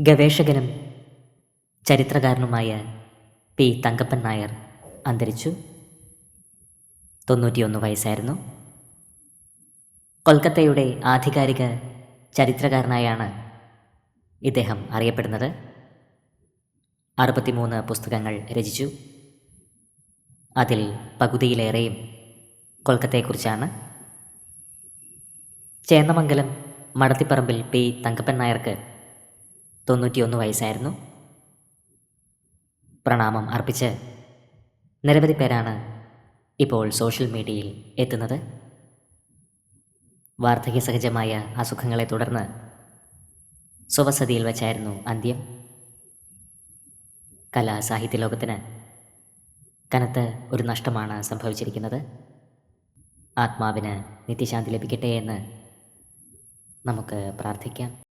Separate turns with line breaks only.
ഗവേഷകനും ചരിത്രകാരനുമായ പി തങ്കപ്പൻ നായർ അന്തരിച്ചു. തൊണ്ണൂറ്റിയൊന്ന് വയസ്സായിരുന്നു. കൊൽക്കത്തയുടെ ആധികാരിക ചരിത്രകാരനായാണ് ഇദ്ദേഹം അറിയപ്പെടുന്നത്. അറുപത്തിമൂന്ന് പുസ്തകങ്ങൾ രചിച്ചു. അതിൽ പകുതിയിലേറെയും കൊൽക്കത്തയെക്കുറിച്ചാണ്. ചേന്നമംഗലം മടത്തിപ്പറമ്പിൽ പി തങ്കപ്പൻ നായർക്ക് തൊണ്ണൂറ്റിയൊന്ന് വയസ്സായിരുന്നു. പ്രണാമം അർപ്പിച്ച് നിരവധി പേരാണ് ഇപ്പോൾ സോഷ്യൽ മീഡിയയിൽ എത്തുന്നത്. വാർദ്ധക്യ സഹജമായ അസുഖങ്ങളെ തുടർന്ന് സ്വവസതിയിൽ വച്ചായിരുന്നു അന്ത്യം. കലാസാഹിത്യ ലോകത്തിന് കനത്ത ഒരു നഷ്ടമാണ് സംഭവിച്ചിരിക്കുന്നത്. ആത്മാവിന് നിത്യശാന്തി ലഭിക്കട്ടെ എന്ന് നമുക്ക് പ്രാർത്ഥിക്കാം.